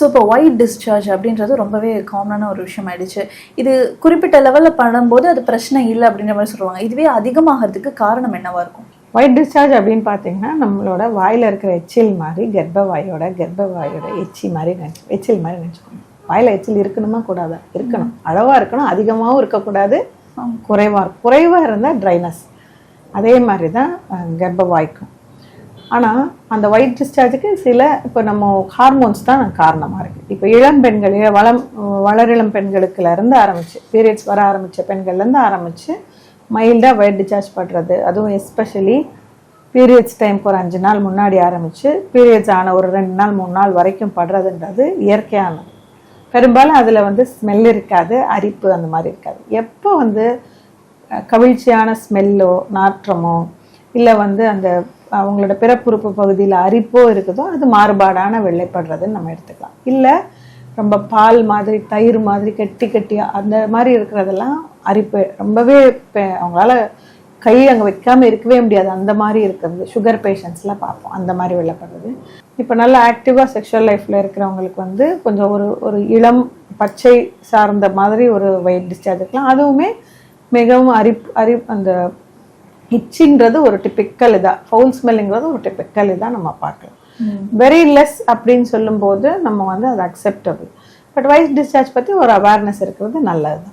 So இப்போ white discharge அப்படின்றது ரொம்பவே காமனான ஒரு விஷயம் ஆயிடுச்சு. இது குறிப்பிட்ட லெவலில் பண்ணும்போது அது பிரச்சனை இல்லை அப்படின்ற மாதிரி சொல்லுவாங்க. இதுவே அதிகமாகிறதுக்கு காரணம் என்னவா இருக்கும்? ஒயிட் டிஸ்சார்ஜ் அப்படின்னு பார்த்தீங்கன்னா நம்மளோட வாயில் இருக்கிற எச்சில் மாதிரி கர்ப்பவாயோட கர்ப்பவாயோட எச்சி மாதிரி நினச்சி எச்சில் மாதிரி நினச்சிக்கணும் வாயில் எச்சில் இருக்கணுமா கூடாதா? இருக்கணும். அளவாக இருக்கணும் அதிகமாகவும் இருக்கக்கூடாது குறைவாக இருக்கும். குறைவாக இருந்தால் ட்ரைனஸ் அதே மாதிரி தான் கர்ப்பவாய்க்கும். ஆனால் அந்த ஒயிட் டிஸ்சார்ஜுக்கு சில இப்போ நம்ம ஹார்மோன்ஸ் தான் காரணமாக இருக்குது இப்போ இளம் பெண்கள் வளம் வளரிளம் பெண்களுக்குலேருந்து ஆரம்பிச்சு பீரியட்ஸ் வர ஆரம்பித்த பெண்கள்லேருந்து ஆரம்பித்து மைல்டாக ஒயிட் டிஸ்சார்ஜ் பண்ணுறது அதுவும் எஸ்பெஷலி பீரியட்ஸ் டைம்க்கு ஒரு அஞ்சு நாள் முன்னாடி ஆரம்பித்து பீரியட்ஸ் ஆன ஒரு ரெண்டு நாள் மூணு நாள் வரைக்கும் படுறதுன்றது இயற்கையானது. பெரும்பாலும் அதில் வந்து ஸ்மெல் இருக்காது அரிப்பு அந்த மாதிரி இருக்காது. எப்போ வந்து கவிழ்ச்சியான ஸ்மெல்லோ நாற்றமோ இல்லை வந்து அந்த அவங்களோட பிறப்புறுப்பு பகுதியில் அரிப்போ இருக்குதோ அது மாறுபாடான வெள்ளைப்படுறதுன்னு நம்ம எடுத்துக்கலாம். இல்லை ரொம்ப பால் மாதிரி தயிர் மாதிரி கெட்டி கட்டியாக அந்த மாதிரி இருக்கிறதெல்லாம் அரிப்பு. ரொம்பவே அவங்களால கை அங்கே வைக்காமல் இருக்கவே முடியாது. அந்த மாதிரி இருக்கிறது. சுகர் பேஷண்ட்ஸ்லாம் பார்ப்போம். அந்த மாதிரி வெள்ளப்படுறது. இப்போ நல்ல ஆக்டிவாக செக்ஷுவல் லைஃப்பில் இருக்கிறவங்களுக்கு வந்து கொஞ்சம் ஒரு ஒரு இளம் பச்சை சார்ந்த மாதிரி ஒரு வெயிட் டிஸ்சார்ஜ் இருக்கலாம் அதுவுமே மிகவும் அரிப் அரி அந்த ஹிச்சின்றது ஒரு டிப்பிக்கல் இதாக ஃபவுல் ஸ்மெல்லுங்கிறது ஒரு டிப்பிக்கல் இதாக நம்ம பார்க்கலாம். வெரி லெஸ் அப்படின்னு சொல்லும்போது நம்ம வந்து அது அக்செப்டபிள் பட் வைஸ் டிஸ்சார்ஜ் பற்றி ஒரு அவேர்னஸ் இருக்கிறது நல்லது